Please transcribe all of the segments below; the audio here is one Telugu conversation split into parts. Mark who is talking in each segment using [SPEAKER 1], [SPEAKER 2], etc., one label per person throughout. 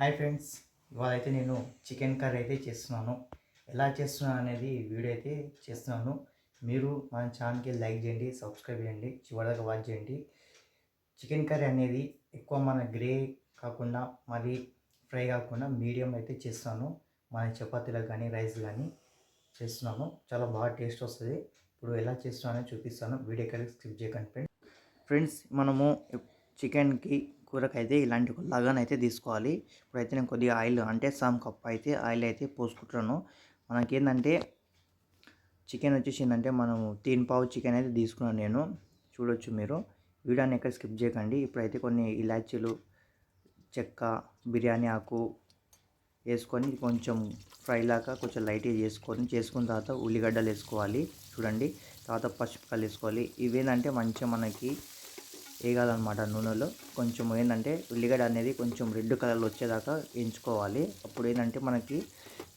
[SPEAKER 1] హాయ్ ఫ్రెండ్స్ ఇవాళ అయితే నేను చికెన్ కర్రీ అయితే చేస్తున్నాను. ఎలా చేస్తున్నాను అనేది వీడియో అయితే చేస్తున్నాను. మీరు మన ఛానల్కి లైక్ చేయండి సబ్స్క్రైబ్ చేయండి చివరిదాకా వాచ్ చేయండి. చికెన్ కర్రీ అనేది ఎక్కువ మన గ్రే కాకుండా మరి ఫ్రై కాకుండా మీడియం అయితే చేస్తున్నాను. మన చపాతీలకు కానీ రైస్ కానీ చేస్తున్నాను. చాలా బాగా టేస్ట్ వస్తుంది. ఇప్పుడు ఎలా చేస్తున్నానో చూపిస్తాను. వీడియో కలిసి స్కిప్ చేయకండి ఫ్రెండ్స్. ఫ్రెండ్స్ మనము చికెన్కి కూరకైతే ఇలాంటి ఒక లగన్ అయితే తీసుకోవాలి. ఇప్పుడైతే నేను కొద్దిగా ఆయిల్ అంటే సమ్ కప్ అయితే ఆయిల్ అయితే పోసుకుంటున్నాను. మనకేంటంటే చికెన్ వచ్చేసి ఏంటంటే మనము తీన్ పావు చికెన్ అయితే తీసుకున్నాను నేను. చూడొచ్చు మీరు. వీడియోని ఎక్కడ స్కిప్ చేయకండి. ఇప్పుడైతే కొన్ని ఇలాచీలు చెక్క బిర్యానీ ఆకు వేసుకొని కొంచెం ఫ్రై లాగా కొంచెం లైట్గా చేసుకొని చేసుకున్న తర్వాత ఉల్లిగడ్డలు వేసుకోవాలి. చూడండి. తర్వాత పచ్చిమిరపకాయలు వేసుకోవాలి. ఇవేంటంటే మంచిగా మనకి వేగాలన్నమాట నూనెలో? కొంచెం ఏంటంటే ఉల్లిగడ్డ అనేది కొంచెం రెడ్ కలర్లో వచ్చేదాకా వేయించుకోవాలి. అప్పుడు ఏంటంటే మనకి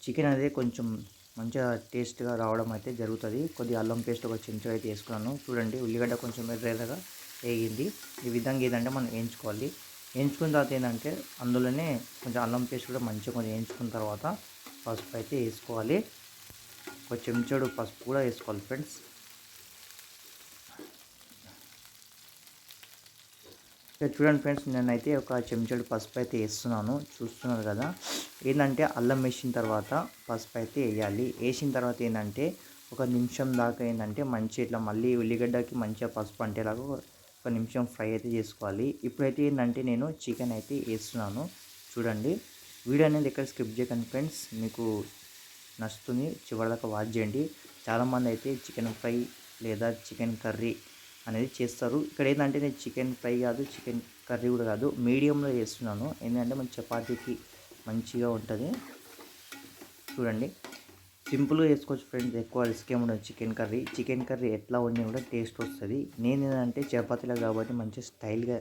[SPEAKER 1] చికెన్ అనేది కొంచెం మంచిగా టేస్ట్గా రావడం అయితే జరుగుతుంది. కొద్దిగా అల్లం పేస్ట్ ఒక చెంచా అయితే వేసుకున్నాను. చూడండి ఉల్లిగడ్డ కొంచెం ఎర్రగా వేగింది. ఈ విధంగా ఏంటంటే మనం వేయించుకోవాలి. వేయించుకున్న తర్వాత ఏంటంటే అందులోనే కొంచెం అల్లం పేస్ట్ కూడా మంచిగా కొంచెం వేయించుకున్న తర్వాత పసుపు అయితే వేసుకోవాలి. ఒక చెంచాడు పసుపు కూడా వేసుకోవాలి ఫ్రెండ్స్. ఇక్కడ చూడండి ఫ్రెండ్స్ నేనైతే ఒక చెంచాడు పసుపు అయితే వేస్తున్నాను. చూస్తున్నారు కదా ఏంటంటే అల్లం వేసిన తర్వాత పసుపు అయితే వేయాలి. వేసిన తర్వాత ఏంటంటే ఒక నిమిషం దాకా ఏంటంటే మంచి ఇట్లా మళ్ళీ ఉల్లిగడ్డకి మంచిగా పసుపు అంటేలాగా ఒక నిమిషం ఫ్రై అయితే చేసుకోవాలి. ఇప్పుడైతే ఏంటంటే నేను చికెన్ అయితే వేస్తున్నాను. చూడండి వీడియో అనేది ఎక్కడ స్కిప్ చేయకండి ఫ్రెండ్స్. మీకు నచ్చుతుంది చివరిదాకా వాచ్ చేయండి. చాలామంది అయితే చికెన్ ఫ్రై లేదా చికెన్ కర్రీ అనేది చేస్తారు. ఇక్కడ ఏంటంటే నేను చికెన్ ఫ్రై కాదు చికెన్ కర్రీ కూడా కాదు మీడియంలో చేస్తున్నాను. ఏంటంటే మన చపాతీకి మంచిగా ఉంటుంది. చూడండి. సింపుల్గా చేసుకోవచ్చు ఫ్రెండ్స్ ఎక్కువ రిస్క్ ఏమి ఉండదు చికెన్ కర్రీ. చికెన్ కర్రీ ఎట్లా వండినా కూడా టేస్ట్ వస్తుంది. నేను ఏంటంటే చపాతీలో కాబట్టి మంచి స్టైల్గా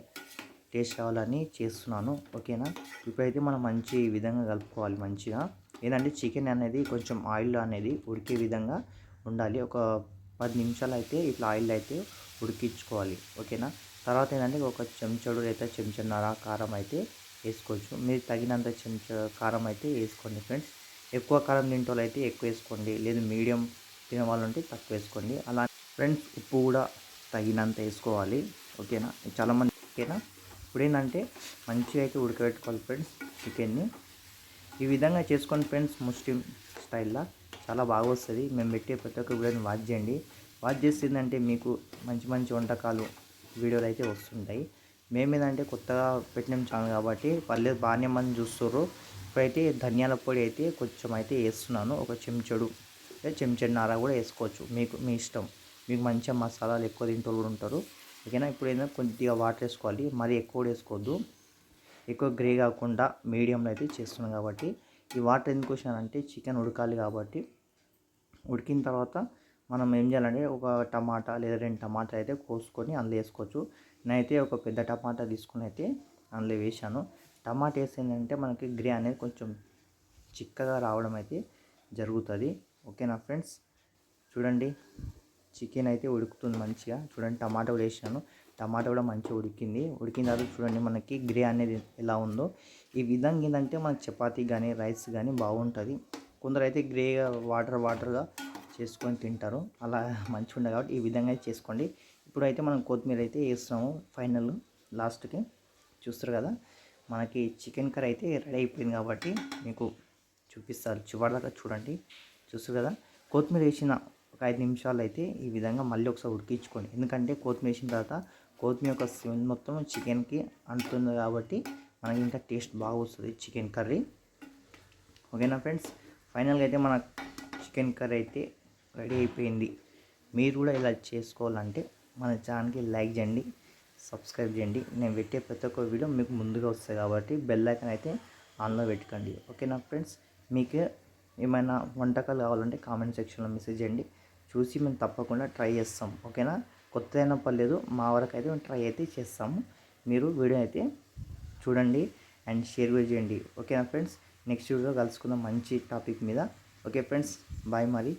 [SPEAKER 1] టేస్ట్ రావాలని చేస్తున్నాను. ఓకేనా? ఇప్పుడైతే మనం మంచి విధంగా కలుపుకోవాలి మంచిగా. ఏంటంటే చికెన్ అనేది కొంచెం ఆయిల్ అనేది ఉడికే విధంగా ఉండాలి. ఒక పది నిమిషాలు అయితే ఇట్లా ఆయిల్ అయితే ఉడికించుకోవాలి ఓకేనా? తర్వాత ఏంటంటే ఒక చెంచడు లేదా చెంచన్నర కారం అయితే వేసుకోవచ్చు. మీరు తగినంత చెంచా కారం అయితే వేసుకోండి ఫ్రెండ్స్. ఎక్కువ కారం తింటే అయితే ఎక్కువ వేసుకోండి. లేదు మీడియం తినే వాళ్ళు ఉంటే తక్కువ వేసుకోండి. అలా ఫ్రెండ్స్ ఉప్పు కూడా తగినంత వేసుకోవాలి ఓకేనా? చాలామంది ఓకేనా? ఇప్పుడు ఏంటంటే మంచిగా అయితే ఉడకబెట్టుకోవాలి ఫ్రెండ్స్ చికెన్ని. ఈ విధంగా చేసుకోండి ఫ్రెండ్స్ ముస్లిం స్టైల్లో చాలా బాగా వస్తుంది. మేము పెట్టే ప్రతి ఒక్క వీడియోని వాచ్ చేయండి. వాచ్ చేసిందంటే మీకు మంచి మంచి వంటకాలు వీడియోలు అయితే వస్తుంటాయి. మేము ఏంటంటే కొత్తగా పెట్టిన ఛానల్ కాబట్టి పర్లేదు బాగానే మంది చూస్తారు ఇప్పుడైతే ధనియాల పొడి అయితే కొంచెం అయితే వేస్తున్నాను. ఒక చెంచడు చెంచడున్నర కూడా వేసుకోవచ్చు. మీకు మీ ఇష్టం. మీకు మంచిగా మసాలాలు ఎక్కువ తింటూ కూడా ఉంటారు. ఓకేనా? ఇప్పుడు ఏంటంటే కొద్దిగా వాటర్ వేసుకోవాలి. మరీ ఎక్కువ వేసుకోవద్దు. ఎక్కువ గ్రే కాకుండా మీడియంలో అయితే చేస్తున్నాం కాబట్టి ఈ వాటర్ ఎందుకు వచ్చానంటే చికెన్ ఉడకాలి కాబట్టి. ఉడికిన తర్వాత మనం ఏం చేయాలంటే ఒక టమాటా లేదా రెండు టమాటా అయితే కోసుకొని అందులో వేసుకోవచ్చు. నేనైతే ఒక పెద్ద టమాటా తీసుకుని అయితే అందులో వేసాను టమాటా వేసిందంటే మనకి గ్రే అనేది కొంచెం చిక్కగా రావడం అయితే జరుగుతుంది. ఓకేనా ఫ్రెండ్స్? చూడండి. చికెన్ అయితే ఉడుకుతుంది మంచిగా. చూడండి టమాటా కూడా వేసాను టమాటా కూడా మంచిగా ఉడికింది. ఉడికిన తర్వాత చూడండి మనకి గ్రే అనేది ఎలా ఉందో. ఈ విధంగా ఏంటంటే మనకి చపాతీ కానీ రైస్ కానీ బాగుంటుంది. కొందరు అయితే గ్రేగా వాటర్ వాటర్గా చేసుకొని తింటారు. అలా మంచిగా ఉండదు కాబట్టి ఈ విధంగా చేసుకోండి. ఇప్పుడైతే మనం కొత్తిమీర అయితే వేస్తాము ఫైనల్ లాస్ట్కి. చూస్తారు కదా మనకి చికెన్ కర్రీ అయితే రెడీ అయిపోయింది కాబట్టి మీకు చూపిస్తారు చివరిదాకా చూడండి. చూస్తారు కదా కొత్తిమీర వేసిన ఒక ఐదు నిమిషాలు అయితే ఈ విధంగా మళ్ళీ ఒకసారి ఉడికించుకోండి. ఎందుకంటే కొత్తిమీర వేసిన తర్వాత కొత్తిమీర యొక్క స్మెల్ మొత్తం చికెన్కి అంటుంది కాబట్టి మనకి ఇంకా టేస్ట్ బాగా వస్తుంది చికెన్ కర్రీ. ఓకేనా ఫ్రెండ్స్? ఫైనల్గా అయితే మన చికెన్ కర్రీ అయితే రెడీ అయిపోయింది. మీరు కూడా ఇలా చేసుకోవాలంటే మన ఛానల్కి లైక్ చేయండి సబ్స్క్రైబ్ చేయండి. నేను పెట్టే ప్రతి ఒక్క వీడియో మీకు ముందుగా వస్తాయి కాబట్టి బెల్ ఐకన్ అయితే ఆన్లో పెట్టుకోండి. ఓకేనా ఫ్రెండ్స్? మీకు ఏమైనా వంటకాలు కావాలంటే కామెంట్ సెక్షన్లో మెసేజ్ చేయండి. చూసి మేము తప్పకుండా ట్రై చేస్తాం. ఓకేనా? కొత్త అయినా పర్లేదు మా వరకు అయితే మేము ట్రై అయితే చేస్తాము. మీరు వీడియో అయితే చూడండి అండ్ షేర్ కూడా చేయండి. ఓకేనా ఫ్రెండ్స్ నెక్స్ట్ వీడియో కలుసుకుందాం మంచి టాపిక్ మీద. ఓకే ఫ్రెండ్స్ బాయ్ మరి.